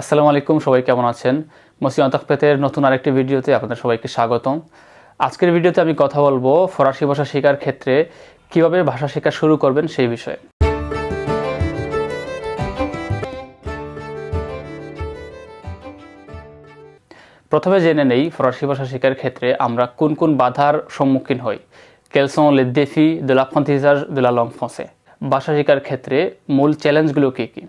আসসালামু আলাইকুম, সবাই কেমন আছেন? মসিম আতাকপেতের নতুন আরেকটি ভিডিওতে আপনাদের সবাইকে স্বাগতম। আজকের ভিডিওতে আমি কথা বলব ফরাসি ভাষা শেখার ক্ষেত্রে কীভাবে ভাষা শেখা শুরু করবেন সেই বিষয়ে। প্রথমে জেনে নেই ফরাসি ভাষা শেখার ক্ষেত্রে আমরা কোন কোন বাধার সম্মুখীন হই। কেলসন লে দেফি de l'apprentissage de la langue ভাষা শেখার ক্ষেত্রে মূল চ্যালেঞ্জগুলো কী কী?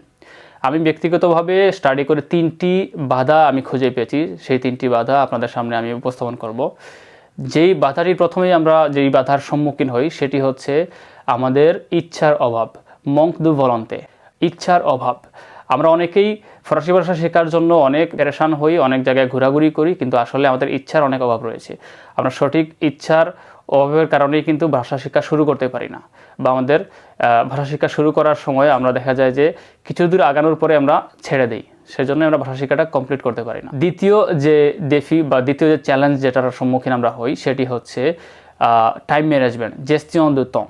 আমি ব্যক্তিগতভাবে স্টাডি করে তিনটি বাধা আমি খুঁজে পেয়েছি। সেই তিনটি বাধা আপনাদের সামনে আমি উপস্থাপন করব। যেই বাধাটি প্রথমেই আমরা যেই বাধার সম্মুখীন হই, সেটি হচ্ছে আমাদের ইচ্ছার অভাব মঙ্ক দু ভলন্তে ইচ্ছার অভাব। আমরা অনেকেই ফরাসি ভাষা শেখার জন্য অনেক প্যারেশান হই, অনেক জায়গায় ঘোরাঘুরি করি, কিন্তু আসলে আমাদের ইচ্ছার অনেক অভাব রয়েছে। আমরা সঠিক ইচ্ছার অভাবের কারণেই কিন্তু ভাষা শিক্ষা শুরু করতে পারি না বা আমাদের ভাষা শিক্ষা শুরু করার সময় আমরা দেখা যায় যে কিছু দূর আগানোর পরে আমরা ছেড়ে দিই। সেজন্য আমরা ভাষা শিক্ষাটা কমপ্লিট করতে পারি না। দ্বিতীয় যে দেফি বা দ্বিতীয় যে চ্যালেঞ্জ যেটার সম্মুখীন আমরা হই, সেটি হচ্ছে টাইম ম্যানেজমেন্ট জেস্টিয়ন দু টং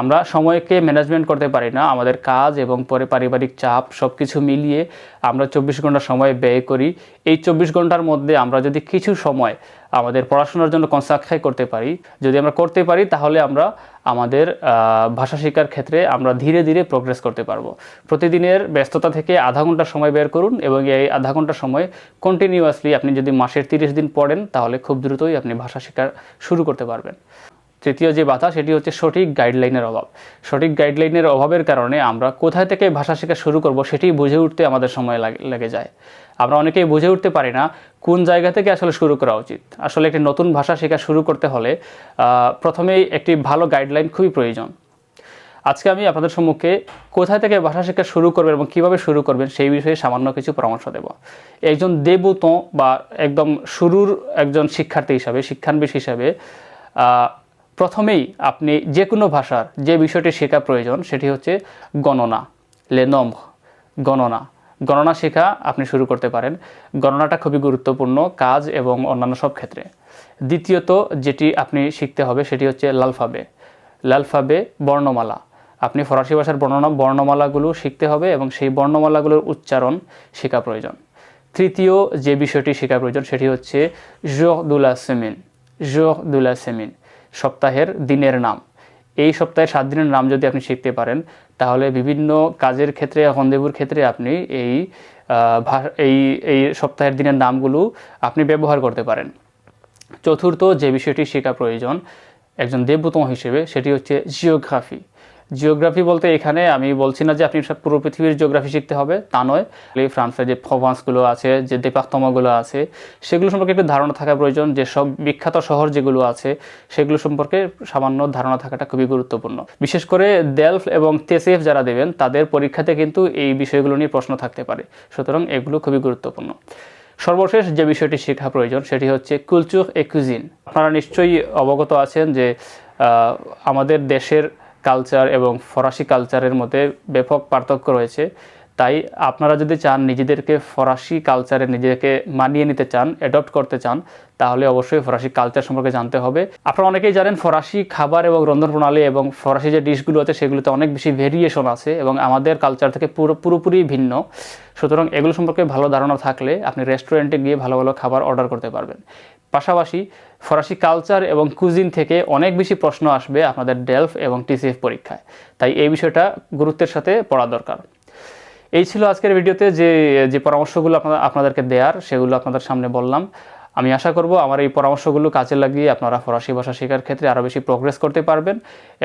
আমরা সময়কে ম্যানেজমেন্ট করতে পারি না, আমাদের কাজ এবং পরে পারিবারিক চাপ সব কিছু মিলিয়ে আমরা চব্বিশ ঘণ্টা সময় ব্যয় করি। এই চব্বিশ ঘণ্টার মধ্যে আমরা যদি কিছু সময় আমাদের পড়াশোনার জন্য কনসাক্ষাই করতে পারি, যদি আমরা করতে পারি, তাহলে আমরা আমাদের ভাষা শেখার ক্ষেত্রে আমরা ধীরে ধীরে প্রোগ্রেস করতে পারব। প্রতিদিনের ব্যস্ততা থেকে আধা ঘণ্টা সময় বের করুন এবং এই আধা ঘণ্টা সময় কন্টিনিউয়াসলি আপনি যদি মাসের তিরিশ দিন পড়েন, তাহলে খুব দ্রুতই আপনি ভাষা শেখা শুরু করতে পারবেন। তৃতীয় যে বাধা, সেটি হচ্ছে সঠিক গাইডলাইনের অভাব। সঠিক গাইডলাইনের অভাবের কারণে আমরা কোথায় থেকে ভাষা শেখা শুরু করব, সেটি বুঝে উঠতে আমাদের সময় লাগে- যায়। আমরা অনেকেই বুঝে উঠতে পারি না কোন জায়গা থেকে আসলে শুরু করা উচিত। আসলে একটি নতুন ভাষা শেখা শুরু করতে হলে প্রথমেই একটি ভালো গাইডলাইন খুবই প্রয়োজন। আজকে আমি আপনাদের সম্মুখে কোথায় থেকে ভাষা শেখা শুরু করবেন এবং কীভাবে শুরু করবেন, সেই বিষয়ে সামান্য কিছু পরামর্শ দেব। একজন দেবুত বা একদম শুরুর একজন শিক্ষার্থী হিসাবে, শিক্ষানবিশ হিসাবে প্রথমেই আপনি যে কোনো ভাষার যে বিষয়টি শেখা প্রয়োজন, সেটি হচ্ছে গণনা, লেনম, গণনা। গণনা শেখা আপনি শুরু করতে পারেন। গণনাটা খুবই গুরুত্বপূর্ণ কাজ এবং অন্যান্য সব ক্ষেত্রে। দ্বিতীয়ত যেটি আপনি শিখতে হবে, সেটি হচ্ছে লালফাবে। লালফাবে বর্ণমালা। আপনি ফরাসি ভাষার বর্ণনা বর্ণমালাগুলো শিখতে হবে এবং সেই বর্ণমালাগুলোর উচ্চারণ শেখা প্রয়োজন। তৃতীয় যে বিষয়টি শেখা প্রয়োজন, সেটি হচ্ছে জোহ দুলা সেমিন। জোহ দুলা সেমিন। সপ্তাহের দিনের নাম। এই সপ্তাহের সাত দিনের নাম যদি আপনি শিখতে পারেন, তাহলে বিভিন্ন কাজের ক্ষেত্রে হন্দেবুর ক্ষেত্রে আপনি এই এই এই সপ্তাহের দিনের নামগুলো আপনি ব্যবহার করতে পারেন। চতুর্থ যে বিষয়টি শেখা প্রয়োজন, একজন দেবতম হিসেবে, সেটি হচ্ছে জিওগ্রাফি জিওগ্রাফি বলতে এখানে আমি বলছি না যে আপনি সব পুরো পৃথিবীর জিওগ্রাফি শিখতে হবে, তা নয়। ফ্রান্সের যে প্রভান্সগুলো আছে, যে দেপাক্তমাগুলো আছে, সেগুলো সম্পর্কে একটু ধারণা থাকা প্রয়োজন। যে সব বিখ্যাত শহর যেগুলো আছে, সেগুলো সম্পর্কে সামান্য ধারণা থাকাটা খুবই গুরুত্বপূর্ণ। বিশেষ করে দেলফ এবং তেসেফ যারা দেবেন, তাদের পরীক্ষাতে কিন্তু এই বিষয়গুলো নিয়ে প্রশ্ন থাকতে পারে। সুতরাং এগুলো খুবই গুরুত্বপূর্ণ। সর্বশেষ যে বিষয়টি শেখা প্রয়োজন, সেটি হচ্ছে কুলচুর এ কুজিন আপনারা নিশ্চয়ই অবগত আছেন যে আমাদের দেশের কালচার এবং ফরাসি কালচারের মধ্যে ব্যাপক পার্থক্য রয়েছে। তাই আপনারা যদি চান নিজেদেরকে ফরাসি কালচারে নিজেকে মানিয়ে নিতে চান অ্যাডপ্ট করতে চান, তাহলে অবশ্যই ফরাসি কালচার সম্পর্কে জানতে হবে। আপনারা অনেকেই জানেন ফরাসি খাবার এবং রন্ধন প্রণালী এবং ফরাসি যে ডিশগুলো আছে, সেগুলোতে অনেক বেশি ভেরিয়েশন আছে এবং আমাদের কালচার থেকে পুরো, পুরোপুরি ভিন্ন। সুতরাং এগুলো সম্পর্কে ভালো ধারণা থাকলে আপনি রেস্টুরেন্টে গিয়ে ভালো ভালো খাবার অর্ডার করতে পারবেন। পাশাপাশি ফরাসি কালচার এবং কুজিন থেকে অনেক বেশি প্রশ্ন আসবে আপনাদের ডেলফ এবং টিসিএফ পরীক্ষায়। তাই এই বিষয়টা গুরুত্বের সাথে পড়া দরকার। এই ছিল আজকের ভিডিওতে যে যে পরামর্শগুলো আপনারা, আপনাদেরকে দেয়ার, সেগুলো আপনাদের সামনে বললাম। আমি আশা করব আমার এই পরামর্শগুলো কাজে লাগিয়ে আপনারা ফরাসি ভাষা শেখার ক্ষেত্রে আরও বেশি প্রোগ্রেস করতে পারবেন।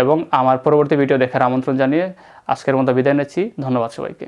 এবং আমার পরবর্তী ভিডিও দেখার আমন্ত্রণ জানিয়ে আজকের মতো বিদায় নিচ্ছি। ধন্যবাদ সবাইকে।